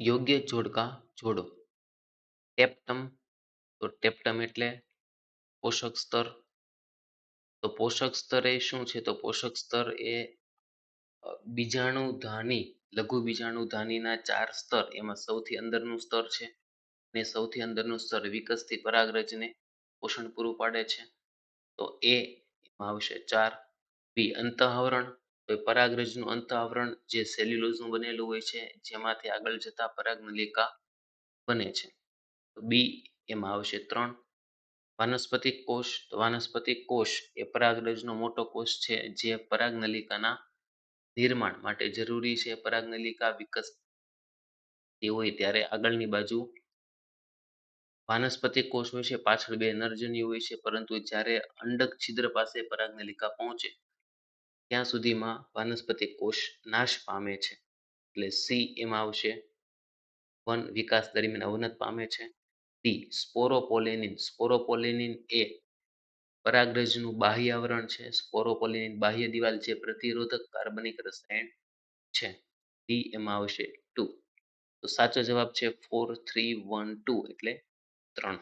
યોગ્ય જોડકા જોડો. ટેપ્ટમ, તો ટેપ્ટમ એટલે પોષક સ્તર. તો પોષક સ્તર એ શું છે? તો પોષક સ્તર એ બીજાણુ ધાની, લઘુ બીજાણુ ધાનીના ચાર સ્તર. એમાં સૌથી અંદરનું સ્તર છે ને સૌથી અંદરનું સ્તર વિકસતી પરાગરજને પોષણ પૂરું પાડે છે. તો એમાં આવશે ચાર. બી અંતઃવરણ તો પરાગરજનું અંતઃવરણ જે સેલ્યુલોઝનું બનેલું હોય છે, જેમાંથી આગળ જતા પરાગનલિકા બને છે. તો બી એમાં આવશે ત્રણ. વાનસ્પતિક કોષ, તો વાનસ્પતિક કોષ એ પરાગરજનો મોટો કોષ છે, જે પરાગનલિકાના નિર્માણ માટે જરૂરી છે. પરાગનલિકા વિકસતી હોય ત્યારે આગળની બાજુ વાનસ્પતિક કોષ હોય છે, પાછળ બે નરજન્યુ હોય છે, પરંતુ જ્યારે અંડક છિદ્ર પાસે પરાગનલિકા પહોંચે ત્યાં સુધીમાં વનસ્પતિ કોષ નાશ પામે છે. એટલે સી એમાં આવશે. વન વિકાસ દરમિયાન અવનત પામે છે. ડી સ્પોરોપોલેનિન. સ્પોરોપોલેનિન એ પરાગરજનું બાહ્ય આવરણ છે. સ્પોરોપોલેનિન બાહ્ય દિવાલ જે પ્રતિરોધક કાર્બનિક રસાયણ છે. ડી એમાં આવશે. ટુ તો સાચો જવાબ છે ફોર થ્રી વન ટુ એટલે ત્રણ.